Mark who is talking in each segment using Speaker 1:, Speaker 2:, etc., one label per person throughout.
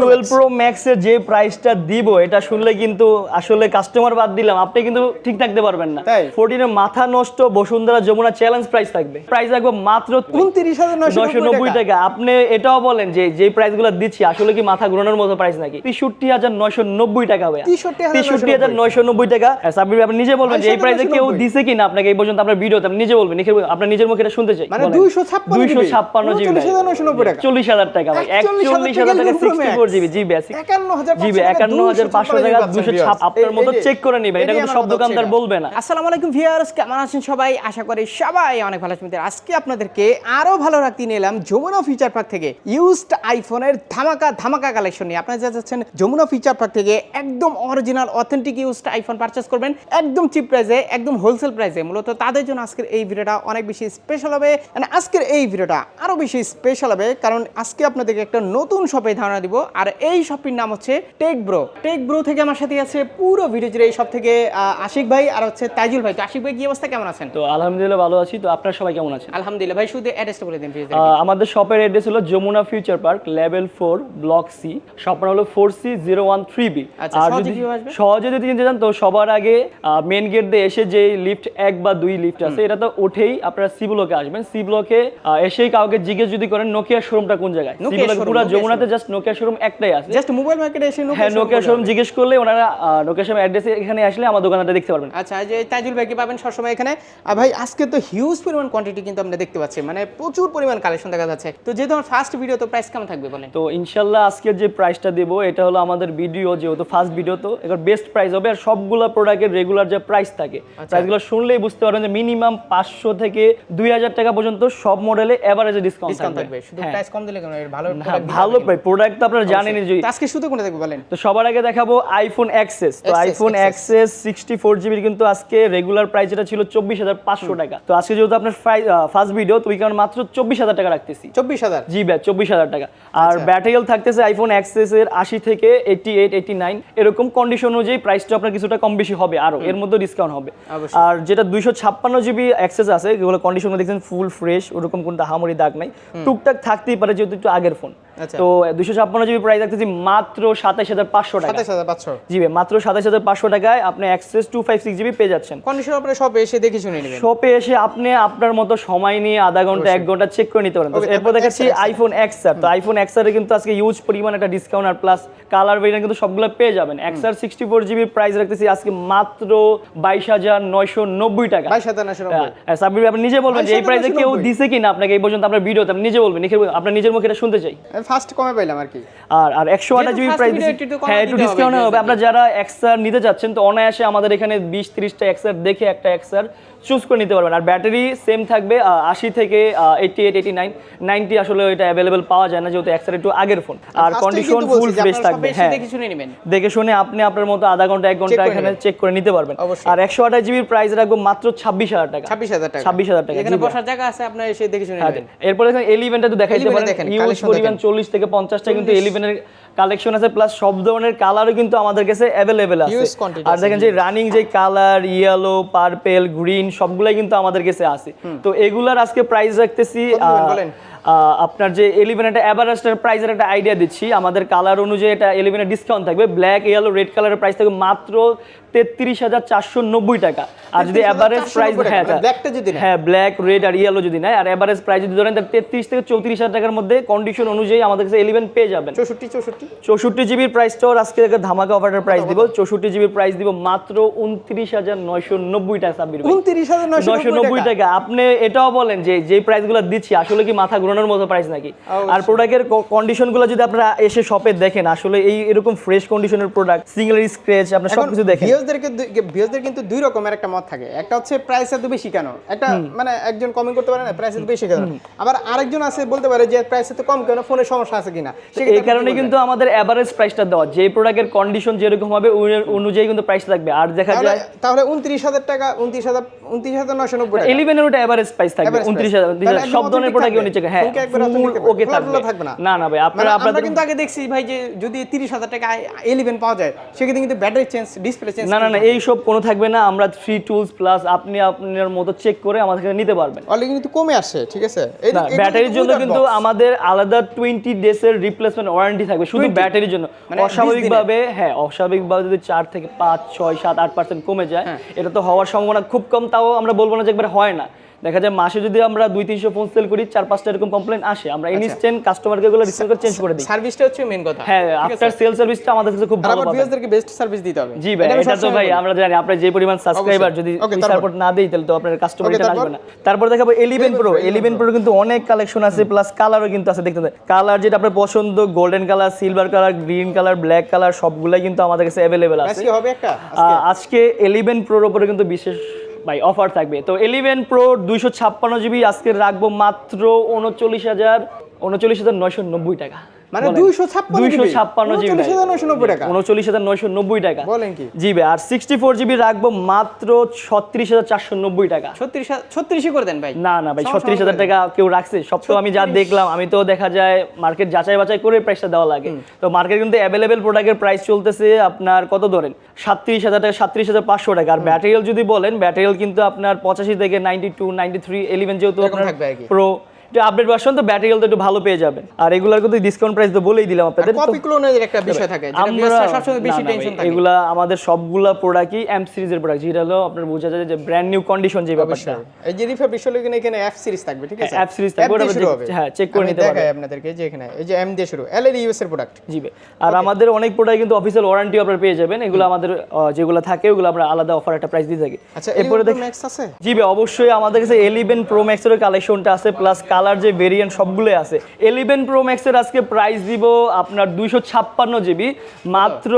Speaker 1: Twelve pro ম্যাক্সের যে প্রাইসটা দিব এটা শুনলে কিন্তু আসলে কাস্টমার বাদ দিলাম। আপনি কিন্তু ঠিক থাকতে পারবেন না।
Speaker 2: তাই?
Speaker 1: ফোরটিনের মাথা নষ্ট বসুন্ধরা যমুনা চ্যালেঞ্জ প্রাইস থাকবে। প্রাইস রাখব মাত্র
Speaker 2: উনত্রিশ হাজার
Speaker 1: নয়শো
Speaker 2: নয়শো
Speaker 1: নব্বই টাকা। আপনি এটাও বলেন যে যে প্রাইসগুলো দিচ্ছি আসলে কি মাথা ঘুরানোর মতো প্রাইস নাকি? তেষট্টি হাজার নয়শো নব্বই টাকা
Speaker 2: 63,990
Speaker 1: তেষট্টি হাজার নয়শো নব্বই টাকা। হ্যাঁ, সাব্বির ভাই, আপনি নিজে বলবেন যে এই প্রাইসে কেউ দিছে কিনা? আপনাকে এই পর্যন্ত আপনার ভিডিওতে আপনি নিজে বলবেন। আপনার নিজের মুখে এটা শুনতে চাই।
Speaker 2: মানে 256
Speaker 1: দুইশো ছাপ্পান্ন জিবি। চল্লিশ হাজার টাকা ভাই। একচল্লিশ হাজার টাকা
Speaker 2: টাকা
Speaker 1: সিক্সটি ফোর জিবি জি বেসিক জিবি একান্ন হাজার পাঁচশো টাকা দুশো ছাপ। আপনার মতো চেক করে নিবে এটা কিন্তু সব দোকানদার বলবে না।
Speaker 2: আসসালামু আলাইকুম ভিউয়ার্স কেমন আছেন সবাই? আশা করি সবাই অনেক ভালো আছেন। আজকে আপনাদেরকে আরও ভালো রাখতে নিয়ে যমুনা ফিচার পার্ক থেকে ইউজড আইফোনের ধামাকা ধামাকা কালেকশন নিয়ে। আপনারা যা যাচ্ছেন যমুনা ফিচার পার্ক থেকে একদম original authentic used iPhone purchase করবেন একদম চিপ প্রাইসে একদম হোলসেল প্রাইসে মূলত তাদের জন্য আজকের এই ভিডিওটা অনেক বেশি স্পেশাল হবে। and আজকের এই ভিডিওটা আরও বেশি স্পেশাল হবে কারণ আজকে আপনাদেরকে একটা নতুন শপে ধারণা দিব। আর এই শপটির নাম হচ্ছে টেক ব্রো টেক ব্রো থেকে আমার সাথে আছে পুরো ভিডিও জুড়ে এই সব থেকে আশিক ভাই আর হচ্ছে তাইজুল ভাই। তো আশিক ভাই কি অবস্থা? কেমন আছেন?
Speaker 1: তো আলহামদুলিল্লাহ ভালো আছি। তো আপনারা সবাই কেমন আছেন?
Speaker 2: আলহামদুলিল্লাহ ভাই শুধু অ্যাড্রেসটা বলে দিন
Speaker 1: আমাদের শপের অ্যাড্রেস হলো Jamuna Future Park level four block C শপের হলো four C zero one three B
Speaker 2: আচ্ছা,
Speaker 1: আর
Speaker 2: সহজে
Speaker 1: যদি সহজে যদি কিনতে চান তো সবার আগে মেন গেট দিয়ে এসে যে লিফট এক বা দুই লিফট আছে এটা তো উঠেই আপনারা সি ব্লকে আসবেন। সি ব্লকে এসেই কাউকে জিজ্ঞেস যদি করেন নোকিয়া শোরুমটা কোন জায়গায়? সি ব্লকে পুরো যমুনাতে জাস্ট নোকিয়া শোরুম একটাই আছে।
Speaker 2: জাস্ট মোবাইল মার্কেটে এসে
Speaker 1: হ্যাঁ নোকিয়া শোরুম জিজ্ঞেস করলে ওনারা নোকিয়া শোরুম অ্যাড্রেসে এখানে আসলে আমার দোকানটা দেখতে পারবেন।
Speaker 2: আচ্ছা যে তাইজুল ভাইকে পাবেন সবসময় এখানে? আর ভাই আজকে তো হিউজ পরিমাণ কোয়ান্টিটি কিন্তু আমরা দেখতে পাচ্ছি। মানে প্রচুর পরিমাণ কালেকশন দেখা যাচ্ছে। তো যেহেতু আমার ফার্স্ট ভিডিও তো প্রাইস কেমন থাকবে বলেন?
Speaker 1: তো ইনশাল্লাহ আজকের যে প্রাইসটা দেবো এটা হলো আমাদের ভিডিও যেহেতু ফার্স্ট ভিডিও তো এবার বেস্ট প্রাইস হবে। আর সবগুলো প্রোডাক্টের রেগুলার যে প্রাইস থাকে
Speaker 2: আচ্ছা।
Speaker 1: প্রাইসগুলো শুনলেই বুঝতে পারবেন যে মিনিমাম পাঁচশো থেকে দুই হাজার টাকা পর্যন্ত সব মডেলে এভারেজে ডিসকাউন্ট থাকবে।
Speaker 2: শুধু
Speaker 1: হ্যাঁ।
Speaker 2: প্রাইস কম দিলে ভালো
Speaker 1: ভালো প্রোডাক্ট তো আপনারা জানেনই যে
Speaker 2: আজকে শুধু কোনটা দেখব বলেন?
Speaker 1: তো সবার আগে দেখাবো আইফোন এক্সেস তো আইফোন এক্সেস সিক্সটি ফোর জিবির কিন্তু আজকে রেগুলার প্রাইস যেটা ছিল চব্বিশ হাজার পাঁচশো টাকা। তো আজকে যেহেতু আপনার ফার্স্ট ভিডিও তো ওই কারণে মাত্র চব্বিশ হাজার টাকা রাখতেছি।
Speaker 2: চব্বিশ হাজার?
Speaker 1: জি ব্যাট চব্বিশ হাজার টাকা। আর
Speaker 2: আচ্ছা।
Speaker 1: ব্যাটারিয়াল থাকতেছে আইফোন এক্সেস এর আশি থেকে এইটি এইট এইটি নাইন এরকম কন্ডিশন অনুযায়ী প্রাইসটা আপনার কিছুটা কম বেশি হবে আরও। এর মধ্যে ডিসকাউন্ট হবে। আর যেটা দুইশো ছাপ্পান্ন জিবি অ্যাক্সেস আছে যেগুলো কন্ডিশন দেখছেন ফুল ফ্রেশ ওরকম কোনো হামরি দাগ নাই। টুকটাক থাকতেই পারে যেহেতু একটু আগের ফোন
Speaker 2: আচ্ছা।
Speaker 1: তো দুইশো ছাপ্পান্ন জিবি প্রাইস রাখতেছি মাত্র সাতাশ হাজার পাঁচশো টাকা।
Speaker 2: সাতাশ হাজার পাঁচশো।
Speaker 1: জি মাত্র সাতাশ হাজার পাঁচশো টাকায় আপনি XS two five six GB পেয়ে যাচ্ছেন।
Speaker 2: কন্ডিশন আপনার সব এসে দেখে শুনে নেবেন।
Speaker 1: শপে এসে আপনি আপনার মতো সময় নিয়ে আধা ঘণ্টা এক ঘণ্টা চেক করে নিতে পারেন। এরপর দেখাচ্ছি আইফোন এক্স আর তো আইফোন এক্স আর কিন্তু আজকে ইউজ পরিমাণ একটা ডিসকাউন্ট আর প্লাস কালার ভেরিয়েন্ট কিন্তু সবগুলো পেয়ে যাবেন। এক্স আর সিক্সটি ফোর জিবির প্রাইস রাখতেছি আজকে মাত্র বাইশ হাজার নয়শো নব্বই টাকা।
Speaker 2: বাইশ হাজার নয়শো নব্বই।
Speaker 1: সাব্বির ভাই, আপনি নিজে বলবেন যে এই
Speaker 2: 22,990
Speaker 1: প্রাইসে কেউ দিছে কিনা আপনাকে এই পর্যন্ত আপনার ভিডিওতে আপনি নিজে বলবেন আপনার নিজের মুখে এটা শুনতে চাই।
Speaker 2: ফার্স্ট কমে পাইলাম আর কি।
Speaker 1: আর আর একশো আঠাশ জিবি প্রাইস হ্যাঁ একটু ডিসকাউন্ট হবে আপনারা যারা এক্সার নিতে যাচ্ছেন তো অনায়াসে আমাদের এখানে বিশ তিরিশটা এক্সার দেখে একটা এক্সার চুজ করে নিতে পারবেন। আর ব্যাটারি সেম থাকবে আশি থেকে eighty eight eighty nine ninety আসলে এটা অ্যাভেলেবেল পাওয়া যায় না যেহেতু এক্সার একটু আগের ফোন আর কন্ডিশন ফুল ফ্রেশ থাকবে হ্যাঁ।
Speaker 2: দেখে শুনে
Speaker 1: আপনি আপনার মতো আধা ঘণ্টা এক
Speaker 2: ঘণ্টা
Speaker 1: এখানে চেক করে নিতে পারবেন। আর একশো আঠাশ জিবির প্রাইস রাখব মাত্র ছাব্বিশ হাজার টাকা।
Speaker 2: ছাব্বিশ হাজার টাকা।
Speaker 1: ছাব্বিশ হাজার টাকা
Speaker 2: এখানে বসার জায়গা আছে আপনার এসে দেখে শুনে
Speaker 1: হ্যাঁ, এরপর দেখেন এলিভেনটা তো দেখাইতে
Speaker 2: 11
Speaker 1: পারেন। ইউজ পরিমাণ চল্লিশ থেকে পঞ্চাশটা কিন্তু এলিভেনের কালেকশন আছে প্লাস সব ধরনের কালারও কিন্তু আমাদের কাছে অ্যাভেলেবেল আছে। আর দেখেন যে রানিং যে কালার ইয়েলো পার্পেল গ্রিন সবগুলাই কিন্তু আমাদের কাছে আছে। তো এগুলার আজকে প্রাইস রাখতেছি আপনার যে এলিভেন একটা অ্যাভারেজটার প্রাইসের একটা আইডিয়া দিচ্ছি। আমাদের কালার অনুযায়ী এটা এলিভেনের ডিসকাউন্ট থাকবে। ব্ল্যাক ইয়েলো রেড কালারের প্রাইস থাকবে মাত্র তেত্রিশ হাজার চারশো নব্বই টাকা। আর যদি
Speaker 2: 33,490
Speaker 1: অ্যাভারেজ প্রাইস হ্যাঁ
Speaker 2: মানে যদি
Speaker 1: হ্যাঁ ব্ল্যাক রেড আর ইয়েলো যদি নেয় আর এভারেজ প্রাইস যদি ধরেন তেত্রিশ থেকে চৌত্রিশ হাজার টাকার মধ্যে কন্ডিশন অনুযায়ী আমাদের কাছে ইলেভেন পেয়ে যাবেন।
Speaker 2: চৌষট্টি চৌষট্টি।
Speaker 1: চৌষট্টি জিবির প্রাইসটাও আজকে একটা ধামাকা অফারের প্রাইস দিব। চৌষট্টি জিবির প্রাইস দিব মাত্র উনত্রিশ হাজার নয়শো নব্বই টাকা
Speaker 2: উনত্রিশ হাজার
Speaker 1: নয়শো নব্বই টাকা। আপনি এটাও বলেন যে যে প্রাইসগুলো দিচ্ছি আসলে কি মাথা ঘুরানোর মতো প্রাইস নাকি? আর প্রোডাক্টের কন্ডিশনগুলো যদি আপনারা এসে শপে দেখেন আসলে এই এরকম ফ্রেশ কন্ডিশনের প্রোডাক্ট সিঙ্গেল স্ক্র্যাচ আপনার সবকিছু দেখেন।
Speaker 2: ভিউজদেরকে ভিউজদের কিন্তু দুই রকমের একটা মত থাকে। একটা হচ্ছে প্রাইস এত বেশি কেন? একটা মানে একজন কমেন্ট করতে পারে না প্রাইস এত বেশি কেন? আবার আরেকজন আছে বলতে পারে যে প্রাইস এত কম কেন? ফোনের সমস্যা আছে কিনা?
Speaker 1: এই কারণে কিন্তু আমাদের এভারেজ প্রাইসটা দেওয়া যে প্রোডাক্টের কন্ডিশন যেরকম হবে অনুযায়ী কিন্তু প্রাইস থাকবে। আর দেখা যায়
Speaker 2: তাহলে উনত্রিশ হাজার টাকা উনত্রিশ হাজার উনত্রিশ হাজার নয়শো নব্বই
Speaker 1: ইলেভেনের ওটা এভারেজ প্রাইস থাকবে উনত্রিশ। হাজার সব ধরনের প্রোডাক্ট। নিচে হ্যাঁ
Speaker 2: ফুলকে একবার
Speaker 1: ফুল ওকে
Speaker 2: খোলা
Speaker 1: থাকবে
Speaker 2: থাকবে না।
Speaker 1: না না ভাই আপনারা
Speaker 2: কিন্তু আগে দেখছি ভাই যে যদি তিরিশ হাজার টাকা ইলেভেন পাওয়া যায় সেক্ষেত্রে কিন্তু ব্যাটারি চেঞ্জ ডিসপ্লে চেঞ্জ
Speaker 1: না না না এইসব কোনো থাকবে না। আমরা থ্রি টুলস প্লাস আপনি আপনার মতো চেক করে আমাদের কাছে নিতে পারবেন।
Speaker 2: অলরেডি কিন্তু কমে আসে ঠিক আছে? এই-
Speaker 1: ব্যাটারির জন্য কিন্তু আমাদের আলাদা ডেজ এর রিপ্লেসমেন্ট ওয়ারেন্টি থাকবে শুধু ব্যাটারির জন্য।
Speaker 2: মানে 20
Speaker 1: অস্বাভাবিকভাবে হ্যাঁ অস্বাভাবিকভাবে যদি থেকে পাঁচ ছয় সাত আট পার্সেন্ট কমে যায়
Speaker 2: হ্যাঁ।
Speaker 1: এটা তো হওয়ার সম্ভাবনা খুব কম তাও আমরা বলব না যে একবার হয় না। দেখা যায় মাসে যদি আমরা দুই তিনশো ফোন সেল করি চার পাঁচটা এরকম কমপ্লেন আসে। আমরা ইনস্ট্যান্ট কাস্টমারকে এগুলো রিসেল করে চেঞ্জ করে দিই।
Speaker 2: সার্ভিসটা হচ্ছে মেন কথা।
Speaker 1: হ্যাঁ আফটার সেল সার্ভিসটা আমাদের কাছে খুব ভালো
Speaker 2: ভিউয়ারদেরকে বেস্ট সার্ভিস দিতে হবে।
Speaker 1: জি ভাই এটা তো ভাই আমরা জানি আপনি যে পরিমাণ সাবস্ক্রাইবার যদি সাপোর্ট না দেই তাহলে তো আপনার কাস্টমার এটা আসবে না। তারপর দেখাবো 11 প্রো 11 প্রো কিন্তু অনেক কালেকশন আছে প্লাস কালারও কিন্তু আছে দেখতে কালার যেটা আপনার পছন্দ golden colour silver colour green colour black colour সবগুলাই কিন্তু আমাদের কাছে অ্যাভেলেবেল আছে।
Speaker 2: আজকে হবে একটা?
Speaker 1: আজকে? 11 প্রোর উপরে কিন্তু বিশেষ ভাই অফার থাকবে। তো 11 প্রো 256 জিবি আজকে রাখব মাত্র 39000 39990 টাকা।
Speaker 2: মানে
Speaker 1: বলেন।
Speaker 2: 256
Speaker 1: জিবি।
Speaker 2: 39990 টাকা।
Speaker 1: উনচল্লিশ হাজার নয়শো নব্বই টাকা।
Speaker 2: বলেন কি?
Speaker 1: জিবি আর সিক্সটি ফোর জিবি রাখব মাত্র ছত্রিশ হাজার চারশো নব্বই টাকা।
Speaker 2: ছত্রিশ ছত্রিশই করে দেন ভাই।
Speaker 1: না না ভাই
Speaker 2: সমস্যা
Speaker 1: ছত্রিশ হাজার
Speaker 2: হবে।
Speaker 1: টাকা কেউ রাখছে। সব তো আমি যা দেখলাম আমি তো দেখা যায় মার্কেট যাচাই বাছাই করে প্রাইসটা দেওয়া লাগে। তো মার্কেট কিন্তু প্রোডাক্টের প্রাইস চলতেছে আপনার কত ধরেন? সাতত্রিশ হাজার টাকা সাতত্রিশ হাজার পাঁচশো টাকা। আর ব্যাটারিয়াল যদি বলেন ব্যাটারিয়াল কিন্তু আপনার পঁচাশি থেকে ninety two ninety three eleven যেহেতু আপনার। প্রো আপডেট ভার্সন তো ব্যাটারিয়াল তো একটু ভালো পেয়ে যাবেন। আর এগুলার কিন্তু ডিসকাউন্ট প্রাইস তো বলেই দিলাম আপনাদের।
Speaker 2: কপি ক্লোনের একটা বিষয় থাকে যেটা
Speaker 1: আমরা
Speaker 2: সবসময় বেশি টেনশন থাকে।
Speaker 1: এগুলা আমাদের সবগুলা প্রোডাক্টই এম সিরিজের প্রোডাক্ট যেটা হলো আপনার বোঝা যায় যে ব্র্যান্ড নিউ কন্ডিশন যে ব্যাপারটা।
Speaker 2: এই যে রিফার বিষয় এখানে এখানে এফ সিরিজ থাকবে ঠিক আছে?
Speaker 1: থাকবে, ওটা
Speaker 2: শুরু
Speaker 1: check-
Speaker 2: হবে।
Speaker 1: হ্যাঁ, check করে নিতে
Speaker 2: দেখাই আপনাদেরকে যে এখানে এই যে এম দিয়ে শুরু এল এর ইউএস এর প্রোডাক্ট
Speaker 1: জি আর আমাদের অনেক প্রোডাক্ট কিন্তু অফিসিয়াল ওয়ারেন্টি আপনারা পেয়ে যাবেন। এগুলো আমাদের যেগুলো থাকে ওগুলো আমরা আলাদা অফার একটা প্রাইস দিয়ে থাকি।
Speaker 2: আচ্ছা
Speaker 1: এরপরে
Speaker 2: এরপরে
Speaker 1: দেখ
Speaker 2: ম্যাক্স আছে?
Speaker 1: জি অবশ্যই আমাদের কাছে এলিভেন প্রো ম্যাক্সের কালেকশনটা আছে প্লাস কালার যে ভেরিয়েন্ট সবগুলোই আছে। এলিভেন প্রো ম্যাক্সের আজকে প্রাইস দিব আপনার দুইশো ছাপ্পান্ন জিবি। মাত্র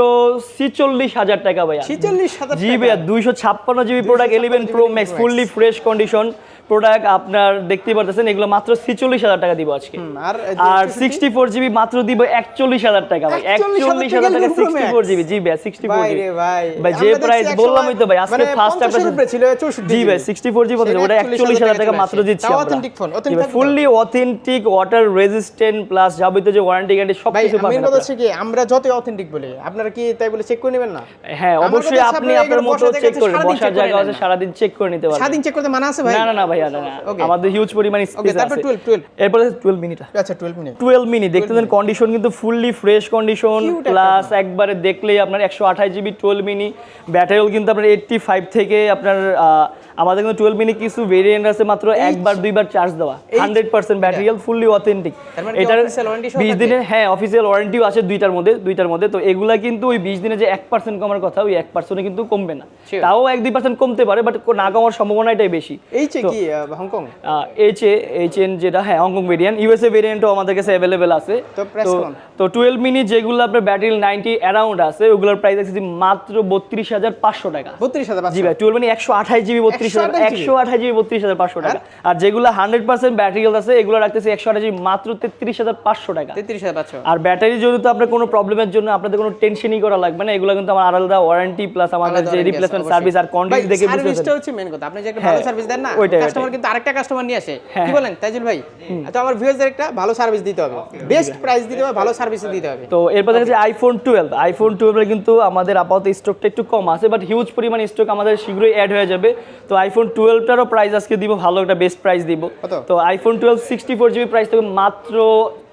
Speaker 1: ছিচল্লিশ হাজার টাকা ভাইয়া।
Speaker 2: ছিচল্লিশ হাজার
Speaker 1: জি ভাইয়া দুইশো ছাপ্পান্ন GB product eleven pro max fully fresh condition product আপনার দেখতেই পারতেছেন এগুলো মাত্র ছিচল্লিশ হাজার টাকা দিব আজকে।
Speaker 2: আর
Speaker 1: সিক্সটি ফোর জিবি মাত্র দিব একচল্লিশ হাজার টাকা ভাই। একচল্লিশ হাজার টাকা সিক্সটি ফোর জিবি জি ভাই সিক্সটি ফোর
Speaker 2: রে ভাই
Speaker 1: যে প্রাইস
Speaker 2: এক
Speaker 1: বললামই তো ভাই আজকে
Speaker 2: মানে
Speaker 1: ফার্স্ট
Speaker 2: 50 এর উপরে ছিল 64
Speaker 1: জি ভাই সিক্সটি ফোর জিবি
Speaker 2: সেটা
Speaker 1: ওটা একচল্লিশ হাজার টাকা মাত্র দিচ্ছি
Speaker 2: authentic থাকবে তো?
Speaker 1: Fully authentic water resistant plus যাবতীয় যে ওয়ারেন্টি গ্যারান্টি সব কিছু পাবেন
Speaker 2: কথা
Speaker 1: আপনারা।
Speaker 2: হচ্ছে কি আমরা যতই অথেন্টিক বলি আপনারা কি তাই বলে চেক করে নেবেন না?
Speaker 1: হ্যাঁ অবশ্যই আপনি
Speaker 2: আপনার
Speaker 1: মতো চেক করে
Speaker 2: সারাদিন
Speaker 1: বসার জায়গা আছে। সারাদিন চেক করে নিতে পারবেন।
Speaker 2: স্বাধীন চেক করতে মানা আছে ভাই?
Speaker 1: না না ভাইয়া না না
Speaker 2: Okay.
Speaker 1: আমাদের হিউজ পরিমাণ স্পেস আছে।
Speaker 2: 12 12
Speaker 1: এরপরে 12 মিনিট
Speaker 2: আচ্ছা 12 মিনিট
Speaker 1: 12 মিনি দেখতেছেন কন্ডিশন কিন্তু ফুললি ফ্রেশ কন্ডিশন প্লাস একবারে দেখলেই আপনার একশো আঠাশ জিবি টুয়েলভ মিনি ব্যাটারিও কিন্তু আপনার এইটটি ফাইভ থেকে আপনার আমাদের কিন্তু টুয়েলভ মিনি কিছু ভেরিয়েন্ট আছে মাত্র একবার দুইবার চার্জ দেওয়া। হান্ড্রেড পার্সেন্ট ব্যাটারিয়াল ফুললি অথেন্টিক
Speaker 2: তার মানে কি
Speaker 1: এটার
Speaker 2: official warranty সহ
Speaker 1: বিশ
Speaker 2: থাকবে?
Speaker 1: দিনের হ্যাঁ অফিসিয়াল ওয়ারেন্টিও আছে দুইটার মধ্যে দুইটার মধ্যে। তো এগুলা কিন্তু ওই বিশ দিনে যে কমার কথা ওই কিন্তু কমবে না। তাও এক দুই পার্সেন্ট কমতে পারে বাট না কমার সম্ভাবনা এটাই বেশি।
Speaker 2: এই যে কি? Hong Kong
Speaker 1: H A H N যেটা হ্যাঁ হংকং ভেরিয়েন্ট ইউএসএ ভেরিয়েন্টও আমাদের কাছে অ্যাভেলেবেল আছে।
Speaker 2: তো
Speaker 1: তো- টুয়েলভ মিনিট যেগুলো আপনার ব্যাটারি নাইনটি অ্যারাউন্ড আছে ওগুলোর প্রাইস আছে মাত্র বত্রিশ হাজার পাঁচশো টাকা।
Speaker 2: 32000
Speaker 1: জি ভাই টুয়েলভ মিনি একশো আঠাশ জিবি বত্রিশ হাজার একশো আঠাশ জিবি বত্রিশ হাজার পাঁচশো টাকা। আর যেগুলো হান্ড্রেড পার্সেন্ট ব্যাটারি আছে এগুলো রাখতেছে একশো আঠাশ জিবি মাত্র তেত্রিশ হাজার পাঁচশো টাকা।
Speaker 2: 33500
Speaker 1: আর ব্যাটারি যদি তো আপনার কোনো প্রবলেমের জন্য আপনাদের কোনো টেনশনই করা লাগবে না এগুলো কিন্তু আমার আলাদা ওয়ারেন্টি প্লাস আমাদের যে রিপ্লেসমেন্ট সার্ভিস আর কোয়ান্টিটি দেখে বুঝতে
Speaker 2: হচ্ছে মেন কথা। আপনি যে একটা
Speaker 1: হ্যাঁ,
Speaker 2: ভালো সার্ভিস দেন না
Speaker 1: ওইটাই,
Speaker 2: কাস্টমার কিন্তু আরেকটা কাস্টমার নিয়ে আসে।
Speaker 1: হ্যাঁ,
Speaker 2: কি বলেন তাইজুল ভাই? তো আমার ভিউয়ারদের একটা ভালো সার্ভিস দিতে হবে। বেস্ট প্রাইস দিতে হবে ভালো সার্ভিস দিতে হবে।
Speaker 1: তো এরপর দেখা যাচ্ছে আইফোন টুয়েলভ আইফোন টুয়েলভে কিন্তু আমাদের আপাতত স্টকটা একটু কম আছে বাট হিউজ পরিমাণ স্টক আমাদের শীঘ্রই অ্যাড হয়ে যাবে। তো আইফোন টুয়েলভটারও প্রাইস আজকে দিব ভালো একটা বেস্ট প্রাইস দিব। তো iPhone twelve sixty four GB price থাকবে মাত্র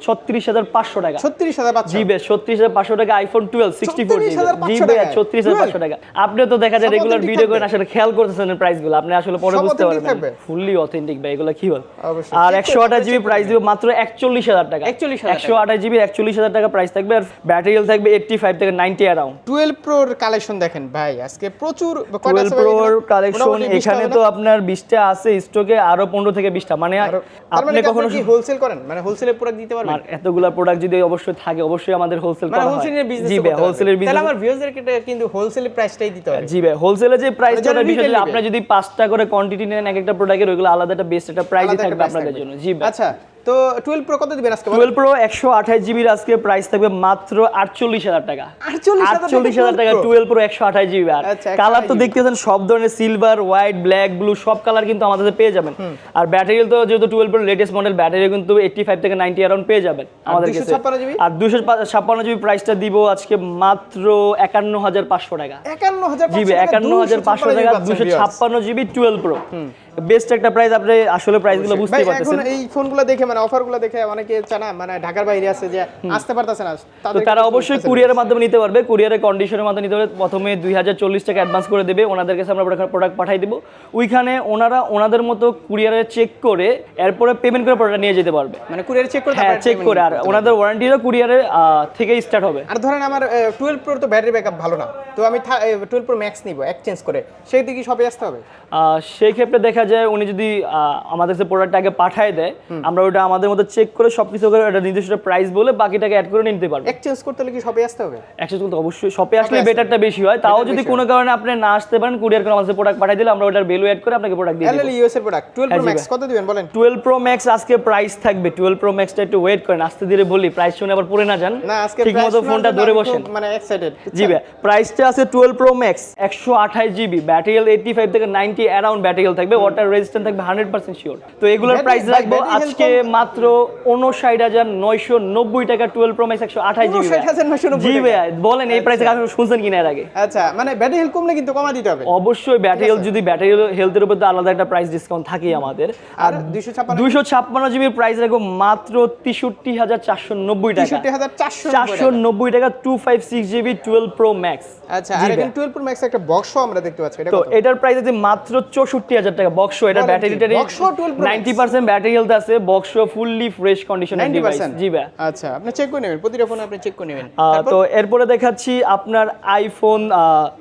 Speaker 1: ছত্রিশ হাজার পাঁচশো টাকা।
Speaker 2: 36500
Speaker 1: জি বেশ ছত্রিশ হাজার পাঁচশো টাকা iPhone twelve sixty four GB
Speaker 2: 36,500
Speaker 1: জি
Speaker 2: টাকা।
Speaker 1: ছত্রিশ হাজার পাঁচশো টাকা। আপনি তো দেখা যায় রেগুলার ভিডিও করেন আসলে খেয়াল করতেছেন প্রাইসগুলো আপনি আসলে পরে বুঝতে পারবেন। ফুললি অথেন্টিক ভাই এগুলো কি বল? আর একশো আঠাশ জিবি প্রাইস দিব মাত্র একচল্লিশ হাজার টাকা।
Speaker 2: 41,000
Speaker 1: একশো আঠাশ জিবি একচল্লিশ হাজার টাকা প্রাইস থাকবে। আর ব্যাটারিয়াল থাকবে এইটটি ফাইভ থেকে নাইনটি অ্যারাউন্ড
Speaker 2: 12 প্রোর কালেকশন দেখেন ভাই আজকে প্রচুর
Speaker 1: টুয়েলভ প্রোর কালেকশন এখানে তো? আপনার বিশটা আছে স্টকে আরও পনেরো থেকে বিশটা। মানে
Speaker 2: আরো-
Speaker 1: আপনি
Speaker 2: মানে
Speaker 1: কখনো
Speaker 2: হোলসেল করেন? মানে হোলসেলে প্রোডাক্ট দিতে পারবেন?
Speaker 1: আর এতগুলা প্রোডাক্ট যদি অবশ্যই থাকে অবশ্যই আমাদের হোলসেল
Speaker 2: মানে
Speaker 1: করা হয়।
Speaker 2: হোলসেলের বিজনেস
Speaker 1: জি ভাই হোলসেলের
Speaker 2: তাহলে
Speaker 1: বিজনেস
Speaker 2: আমার ভিউয়ারদেরকে কিন্তু হোলসেল প্রাইসটাই দিতে হবে।
Speaker 1: জি ভাই হোলসেলে যে প্রাইস
Speaker 2: মানে আপনি
Speaker 1: বিষয়
Speaker 2: retail
Speaker 1: যদি
Speaker 2: নেবে।
Speaker 1: আপনার যদি পাঁচটা করে কোয়ান্টিটি নেন এক একটা প্রোডাক্টের ওইগুলো আলাদা একটা বেস্ট একটা প্রাইসই থাকবে আপনাদের জন্য। জি ভাই।
Speaker 2: আচ্ছা তো টুয়েলভ প্রো কত দিবেন আজকে
Speaker 1: টুয়েলভ প্রো একশো আঠাশ জিবির আজকে প্রাইস থাকবে মাত্র আটচল্লিশ হাজার টাকা।
Speaker 2: 48,000 টাকা
Speaker 1: আটচল্লিশ হাজার টাকা
Speaker 2: 12
Speaker 1: টুয়েলভ প্রো একশো আঠাশ জিবি আর কালার তো দেখতেছেন সব ধরনের সিলভার হোয়াইট ব্ল্যাক ব্লু সব কালার কিন্তু আমাদের কাছে পেয়ে যাবেন। আর ব্যাটারি তো যেহেতু twelve pro latest model battery কিন্তু এইটটি ফাইভ থেকে নাইনটি অ্যারাউন্ড পেয়ে যাবেন আমাদের কাছে। আর দুশো ছাপ্পান্ন জিবি প্রাইসটা দিব আজকে মাত্র একান্ন হাজার পাঁচশো টাকা।
Speaker 2: একান্ন হাজার
Speaker 1: জিবি একান্ন হাজার পাঁচশো টাকা দুশো ছাপ্পান্ন জিবি টুয়েলভ প্রো বেস্ট একটা প্রাইস আপনি আসলে প্রাইসগুলো বুঝতে পারতেছেন
Speaker 2: এখন এই ফোনগুলো দেখে মানে অফারগুলো দেখে অনেকে মানে ঢাকার বাইরে আছে যে আসতে পারতেছে না
Speaker 1: তারা অবশ্যই কুরিয়ারের মাধ্যমে নিতে পারবে। কুরিয়ারের কন্ডিশনের মাধ্যমে নিতে পারবে। প্রথমে দুই হাজার চল্লিশ টাকা অ্যাডভান্স করে দেবে। ওনাদের কাছে আমরা প্রোডাক্ট পাঠাই দেবো। ওইখানে ওনারা ওনাদের মতো কুরিয়ারে চেক করে এরপরে পেমেন্ট করে প্রোডাক্ট নিয়ে যেতে পারবে।
Speaker 2: মানে কুরিয়ারে চেক করে
Speaker 1: হ্যাঁ চেক করে। আর ওনাদের কুরিয়ারে থেকে স্টার্ট হবে।
Speaker 2: আর ধরেন আমার টুয়েলভ প্রো তো ব্যাটারি ব্যাকআপ ভালো না। তো আমি টুয়েলভ প্রো ম্যাক্স নিব এক্সচেঞ্জ করে। সেই দিকে সবে আসতে হবে?
Speaker 1: সেই ক্ষেত্রে দেখা যায় উনি যদি আমাদের কাছে প্রোডাক্ট আগে পাঠায় দেয় আমরা ওটা আমাদের মতো চেক করে সব কিছু করে একটা নির্দিষ্ট প্রাইস বলে বাকিটাকে অ্যাড করে নিতে পারব।
Speaker 2: এক্সচেঞ্জ করতে হলে কি সবে আসতে হবে?
Speaker 1: অ্যাক্সেস করতে অবশ্যই শপে আসলে বেটারটা বেশি হয়। তাও যদি কোনো কারণে আপনি না আসতে পারেন কুরিয়ার করে আমাদের প্রোডাক্ট পাঠিয়ে দিলে আমরা ওটার ভ্যালু অ্যাড করে আপনাকে প্রোডাক্ট দিয়ে দেবো।
Speaker 2: ইউএস এর প্রোডাক্ট টুয়েলভ প্রো
Speaker 1: জি
Speaker 2: ম্যাক্স কত দিবেন বলেন?
Speaker 1: টুয়েলভ প্রো ম্যাক্স আজকে প্রাইস থাকবে। টুয়েলভ প্রো ম্যাক্সটা একটু ওয়েট করেন। আস্তে ধীরে বলি প্রাইস শুনে আবার পড়ে না যান।
Speaker 2: না আজকে
Speaker 1: ঠিক মতো ফোনটা ধরে বসেন।
Speaker 2: মানে এক্সাইটেড
Speaker 1: জি ভাই প্রাইসটা আছে টুয়েলভ প্রো ম্যাক্স একশো আঠাশ GB battery health eighty five থেকে নাইনটি অ্যারাউন্ড ব্যাটারি থাকবে। ওয়াটার রেজিস্ট্যান্ট থাকবে হান্ড্রেড পার্সেন্ট শিওর তো এগুলোর প্রাইস রাখব আজকে মাত্র উনষাট হাজার নয়শো নব্বই টাকা টুয়েলভ প্রো ম্যাক্স একশো আঠাশ জিবি জি
Speaker 2: টাকা।
Speaker 1: ভাই বলেন এই প্রাইসে আপনি শুনছেন কিনা এর আগে?
Speaker 2: আচ্ছা মানে ব্যাটারি হেলথ কমলে কিন্তু কমা দিতে হবে।
Speaker 1: অবশ্যই ব্যাটারি হেলথ যদি ব্যাটারি হেলথের উপর তো আলাদা একটা প্রাইস ডিসকাউন্ট থাকেই আমাদের।
Speaker 2: আর দুইশো ছাপ্পান্ন
Speaker 1: জিবির প্রাইস রাখব মাত্র তেষট্টি হাজার চারশো নব্বই টাকা।
Speaker 2: চারশো
Speaker 1: নব্বই টাকা। Two five six GB twelve pro max
Speaker 2: আচ্ছা আর এখানে টুয়েলভ প্রো ম্যাক্স একটা বক্স আমরা দেখতে পাচ্ছি এটা
Speaker 1: তো এটার প্রাইস আছে মাত্র চৌষট্টি হাজার টাকা। বক্স এটা
Speaker 2: বলেন কি?
Speaker 1: ব্যাটারি টারি
Speaker 2: Box সহ 12 Pro Max?
Speaker 1: Ninety percent battery health আছে বক্স ফুললি ফ্রেশ কন্ডিশনের ডিভাইস জি ভাই
Speaker 2: আচ্ছা আপনি চেক করে নেবেন প্রতিটা ফোনে আপনি চেক করে নেবেন।
Speaker 1: তো এরপরে দেখাচ্ছি আপনার আইফোন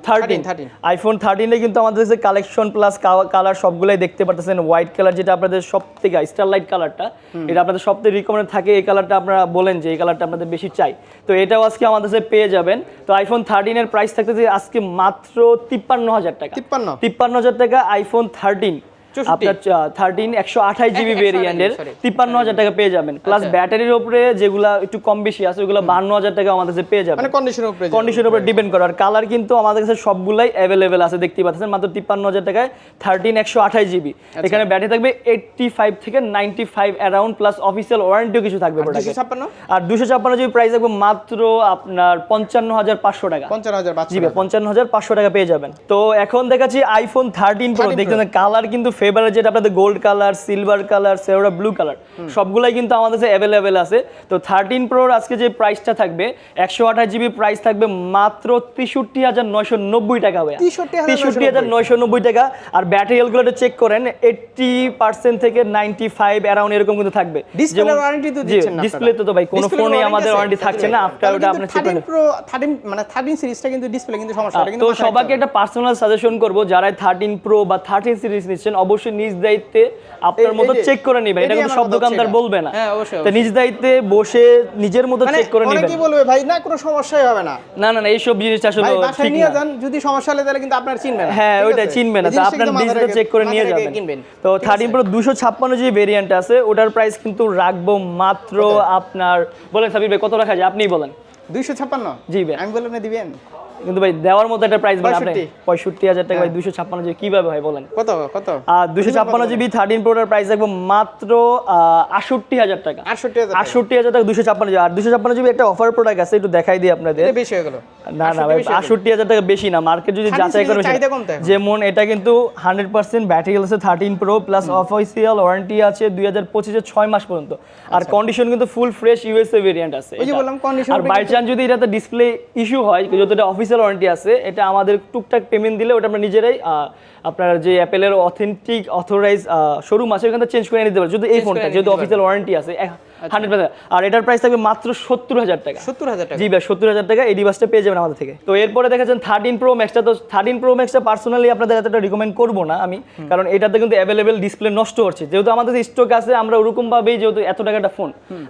Speaker 1: থার্টিন
Speaker 2: 13
Speaker 1: আইফোন থার্টিনে কিন্তু আমাদের যে কালেকশন প্লাস কালার সবগুলাই দেখতে পারতেছেন হোয়াইট কালার যেটা আপনাদের সব থেকে স্টারলাইট কালারটা এটা আপনাদের সব থেকে রিকমেন্ড থাকে এই কালারটা আপনারা বলেন যে এই কালারটা আপনাদের বেশি চাই। তো এটাও আজকে আমাদের কাছে পেয়ে যাবেন। তো আইফোন থার্টিনের প্রাইস থাকতেছে আজকে মাত্র তিপ্পান্ন হাজার টাকা।
Speaker 2: 53
Speaker 1: তিপ্পান্ন হাজার টাকা আইফোন থার্টিন
Speaker 2: 64
Speaker 1: আপনার থার্টিন একশো আঠাশ জিবি ভেরিয়েন্টের তিপ্পান্ন হাজার টাকা পেয়ে যাবেন। প্লাস
Speaker 2: আচ্ছা।
Speaker 1: ব্যাটারির উপরে যেগুলা একটু কম বেশি আছে ওগুলো বান্ন হাজার টাকা আমাদের কাছে পেয়ে যাবেন।
Speaker 2: মানে কন্ডিশনের উপরে
Speaker 1: কন্ডিশনের উপর ডিপেন্ড করে। আর কালার কিন্তু আমাদের কাছে সবগুলাই অ্যাভেলেবেল আছে দেখতে পাচ্ছেন। মাত্র তিপ্পান্ন হাজার টাকায় থার্টিন একশো আঠাশ জিবি
Speaker 2: আচ্ছা।
Speaker 1: এখানে ব্যাটারি থাকবে এইটটি ফাইভ থেকে ninety five around plus official ওয়ারেন্টিও কিছু থাকবে আর দুশো ছাপ্পান্ন? জিবি প্রাইস থাকবে মাত্র আপনার পঞ্চান্ন হাজার পাঁচশো টাকা।
Speaker 2: পঞ্চান্ন হাজার পাঁচশো
Speaker 1: পঞ্চান্ন হাজার পাঁচশো টাকা পেয়ে যাবেন। তো এখন দেখাচ্ছি আইফোন থার্টিন প্রো দেখছেন কালার কিন্তু ফেভারেট যেটা আপনাদের gold colour silver colour sierra blue colour সবগুলাই কিন্তু আমাদের কাছে অ্যাভেলেবেল আছে। তো থার্টিন প্রোর আজকে যে প্রাইসটা থাকবে একশো আঠাশ জিবি প্রাইস থাকবে মাত্র তেষট্টি হাজার নয়শো নব্বই টাকা ভাইয়া। তেষট্টি হাজার নয়শো নব্বই। টাকা। আর ব্যাটারি হেলগুলো চেক করেন এইটটি পার্সেন্ট থেকে নাইনটি ফাইভ অ্যারাউন্ড এরকম কিন্তু থাকবে। ডিসপ্লে তো ভাই কোনো ফোনে আমাদের ওয়ারেন্টি থাকছে না। আফটার ওটা আপনার চেক করে
Speaker 2: 13 Pro 13 মানে 13 সিরিজটা কিন্তু ডিসপ্লে কিন্তু সমস্যা।
Speaker 1: তো সবাইকে একটা পার্সোনাল সাজেশন করব যারা থার্টিন প্রো বা থার্টিন সিরিজ নিচ্ছেন অবশ্যই নিজ দায়িত্বে আপনার মতো চেক করে নিবেন। এটা কিন্তু সব দোকানদার বলবে না।
Speaker 2: হ্যাঁ, অবশ্যই,
Speaker 1: তো নিজ দায়িত্বে বসে নিজের মতো
Speaker 2: মানে
Speaker 1: চেক করে নিবেন।
Speaker 2: অনেকেই বলবে ভাই না কোনো সমস্যাই হবে না।
Speaker 1: না না না এইসব জিনিস আসলে ঠিক
Speaker 2: নিয়ে যান যদি সমস্যা হলে তাহলে কিন্তু আপনার চিনবে না
Speaker 1: হ্যাঁ ওইটা? চিনবে না। তো আপনার ডিজিটাল চেক করে নিয়ে যাবেন। তো
Speaker 2: ঠিক
Speaker 1: থার্টিন
Speaker 2: আছে?
Speaker 1: প্রো দুশো ছাপ্পান্ন যে ভেরিয়েন্ট আছে ওটার প্রাইস কিন্তু রাখব মাত্র আপনার বলেন সাবির ভাই কত রাখা যায়? আপনিই বলেন।
Speaker 2: 256
Speaker 1: জি ভাই।
Speaker 2: আমি বললাম না দিবেন?
Speaker 1: কিন্তু ভাই দেওয়ার মতো একটা প্রাইস বলেন আপনি
Speaker 2: 65
Speaker 1: পঁয়ষট্টি হাজার টাকা ভাই দুশো ছাপ্পান্ন জিবি কীভাবে হয় বলেন?
Speaker 2: কত কত?
Speaker 1: আর দুশো ছাপ্পান্ন জিবি থার্টিন প্রোটার প্রাইস মাত্র আষট্টি হাজার টাকা।
Speaker 2: 68000
Speaker 1: আটষট্টি হাজার টাকা দুশো ছাপ্পান্ন জিবি আর দুশো ছাপ্পান্ন জিবি একটা অফার প্রোডাক্ট আছে একটু দেখাই দিই আপনাদের।
Speaker 2: এটা বেশি হয়ে গেল।
Speaker 1: না না ভাই আষট্টি হাজার টাকা বেশি না। মার্কেট যদি যাচাই
Speaker 2: এখন।
Speaker 1: যেমন এটা কিন্তু হান্ড্রেড পার্সেন্ট ব্যাটারি আছে thirteen pro plus official warranty আছে দুই হাজার পঁচিশের ছয় মাস পর্যন্ত। আর কন্ডিশন কিন্তু ফুল ফ্রেশ ইউএসএ ভেরিয়েন্ট আছে।
Speaker 2: আচ্ছা। ওই যে
Speaker 1: এটা।
Speaker 2: বললাম, condition
Speaker 1: আর বাই চান্স যদি এটাতে ডিসপ্লে ইস্যু হয় যেহেতু এটা অফিসিয়াল ওয়ারেন্টি আছে এটা আমাদের টুকটাক পেমেন্ট দিলে ওটা আমরা নিজেরাই আহ, আপনার যে অ্যাপেলের অথেন্টিক অথরাইজ শোরুম আছে ওখানে চেঞ্জ করে নিতে পারে যদি এই ফোনটা যেহেতু অফিসিয়াল ওয়ারেন্টি আছে হান্ড্রেড পার্সেন্ট আর এটার প্রাইস থাকবে মাত্র সত্তর হাজার টাকা।
Speaker 2: 70000 টাকা।
Speaker 1: জি ভাই সত্তর হাজার টাকা এই ডিভাইসটা পেয়ে যাবেন আমাদের থেকে। তো এরপরে দেখাচ্ছেন থার্টিন প্রো ম্যাক্সটা তো থার্টিন প্রো ম্যাক্সটা পার্সোনালি আপনাদের এতটা রিকমেন্ড করব না আমি। কারণ এটাতে কিন্তু অ্যাভেলেবেল ডিসপ্লে নষ্ট হচ্ছে। যেহেতু আমাদের স্টক আছে আমরা ওরকম ভাবেই যেহেতু এত টাকাটা ফোন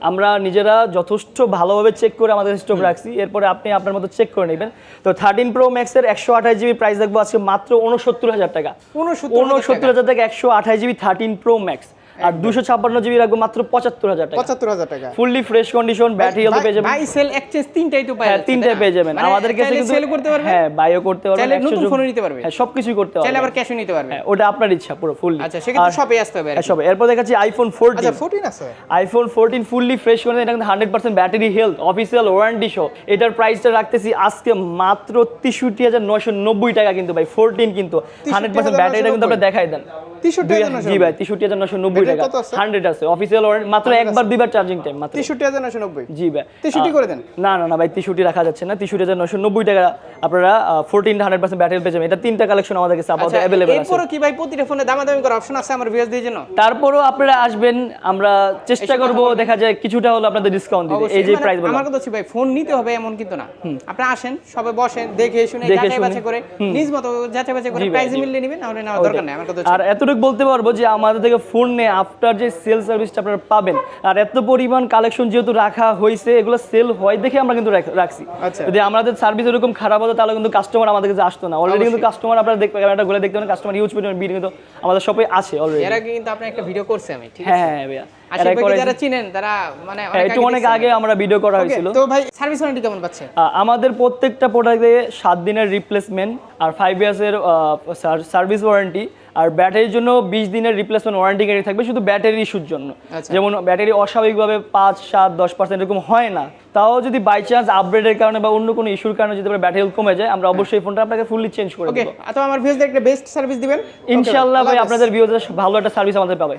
Speaker 1: আমরা নিজেরা যথেষ্ট ভালোভাবে চেক করে আমাদের স্টক রাখছি। এরপরে আপনি আপনার মতো চেক করে নেবেন। তো থার্টিন প্রো ম্যাক্সের একশো আঠাশ জিবি প্রাইস দেখব আজকে মাত্র উনসত্তর হাজার টাকা।
Speaker 2: 69000
Speaker 1: উনসত্তর হাজার টাকা একশো আঠাশ জিবি থার্টিন প্রো ম্যাক্স আর দুশো ছাপ্পান্ন জিবি রাখব মাত্র পঁচাত্তর হাজার টাকা।
Speaker 2: পঁচাত্তর হাজার টাকা।
Speaker 1: Fully fresh condition battery health পেয়ে যাবেন
Speaker 2: বাই সেল এক্সচেঞ্জ তিনটাই তো পাই
Speaker 1: হ্যাঁ তিনটায় পেয়ে যাবেন। আমাদের কাছে কিন্তু
Speaker 2: সেল করতে পারবে?
Speaker 1: হ্যাঁ বাইও করতে পারবেন
Speaker 2: চাইলে নতুন ফোনও নিতে পারবে।
Speaker 1: হ্যাঁ সবকিছুই করতে
Speaker 2: চাইলে আবার ক্যাশও নিতে পারবে।
Speaker 1: হ্যাঁ ওটা আপনার ইচ্ছা পুরো ফুললি
Speaker 2: আচ্ছা সেক্ষেত্রে শপে আসতে হবে কি।
Speaker 1: সব এরপর দেখাচ্ছি আইফোন ফোরটিন
Speaker 2: আচ্ছা 14 আছে?
Speaker 1: আইফোন ফোরটিন ফুললি ফ্রেশ করে এটা কিন্তু hundred percent battery health official warranty সহ এটার প্রাইসটা রাখতেছি আজকে মাত্র তেষট্টি হাজার নয়শো নব্বই টাকা কিন্তু ভাই ফোরটিন কিন্তু। হান্ড্রেড পার্সেন্ট ব্যাটারিটা কিন্তু আপনি দেখাই দেন।
Speaker 2: 63,990
Speaker 1: জি ভাই তেষট্টি হাজার নয়শো নব্বই টাকা
Speaker 2: কত আছে?
Speaker 1: অফিসিয়াল ওয়ারেন্টি মাত্র একবার দুইবার চার্জিং টাইম মাত্র।
Speaker 2: 63990
Speaker 1: জি ভাই।
Speaker 2: 63 করে দেন।
Speaker 1: না না না ভাই তেষট্টি রাখা যাচ্ছে না। তেষট্টি হাজার নয়শো নব্বই টাকা আপনারা ফোরটিন হান্ড্রেড পার্সেন্ট ব্যাটারি পেয়ে যাবেন এটা তিনটা কালেকশন আমাদের কাছে আপাতত
Speaker 2: আচ্ছা
Speaker 1: আছে।
Speaker 2: এরপরও কি ভাই প্রতিটা ফোনে দামাদামি করার অপশন আছে আমার ভিউয়ারদের জন্য?
Speaker 1: তারপরও আপনারা আসবেন আমরা চেষ্টা করব দেখা যায় কিছুটা হলো আপনাদের ডিসকাউন্ট দিতে। এই যে প্রাইস বললাম।
Speaker 2: আমার কথা হচ্ছে ভাই ফোন নিতে হবে এমন কিন্তু না। আপনি আসেন সবে বসেন দেখে শুনে
Speaker 1: দেখে
Speaker 2: যাচাই বাছাই করে নিজ মতো যাচাই বাছাই করে প্রাইস
Speaker 1: জি।
Speaker 2: মিললে নেবেন নাহলে নেওয়ার দরকার নেই। আমার কথা
Speaker 1: আর এতটুকু বলতে পারব যে আমাদের থেকে ফোন নিয়ে আফটার যে সেল সার্ভিসটা আপনারা পাবেন আর এত পরিমাণ কালেকশন যেহেতু রাখা হয়েছে এগুলো সেল হয় দেখে আমরা কিন্তু রাখছি।
Speaker 2: আচ্ছা।
Speaker 1: যদি আমাদের সার্ভিস এরকম খারাপ হতো তাহলে কিন্তু কাস্টমার আমাদের কাছে আসতো না। অলরেডি কিন্তু কাস্টমার আপনারা দেখতে ক্যামেরাটা গুলো দেখতে পারেন কাস্টমার ইউজ পরিমাণ বিল কিন্তু আমাদের সবাই আছে অলরেডি
Speaker 2: এর আগে কিন্তু আপনি একটা ভিডিও করছে আমি ঠিক আছে?
Speaker 1: হ্যাঁ হ্যাঁ ভাইয়া।
Speaker 2: যারা চিনেন তারা মানে
Speaker 1: হ্যাঁ, একটু অনেক আগে আমরা ভিডিও করা হয়েছিল।
Speaker 2: তো ভাই সার্ভিস ওয়ারেন্টি কেমন পাচ্ছে?
Speaker 1: আমাদের প্রত্যেকটা প্রোডাক্টে সাত দিনের রিপ্লেসমেন্ট আর ফাইভ ইয়ার্সের সার্ভিস ওয়ারেন্টি আর ব্যাটারির জন্য বিশ দিনের রিপ্লেসমেন্ট ওয়ারেন্টি গ্যারি থাকবে শুধু ব্যাটারি ইস্যুর জন্য।
Speaker 2: আচ্ছা।
Speaker 1: যেমন ব্যাটারি অস্বাভাবিকভাবে পাঁচ সাত দশ পার্সেন্ট এরকম হয় না। তাও যদি বাই চান্স আপগ্রেডের কারণে বা অন্য কোনো ইস্যুর কারণে যদি ব্যাটারি কমে যায় আমরা অবশ্যই ফোনটা আপনাকে ফুললি চেঞ্জ করে দেবো।
Speaker 2: তো আমার ভিউয়ারদের একটা বেস্ট সার্ভিস দিবেন?
Speaker 1: ইনশাল্লাহ ভাই। আপনাদের ভিউজের ভালো একটা সার্ভিস আমাদের পাবে।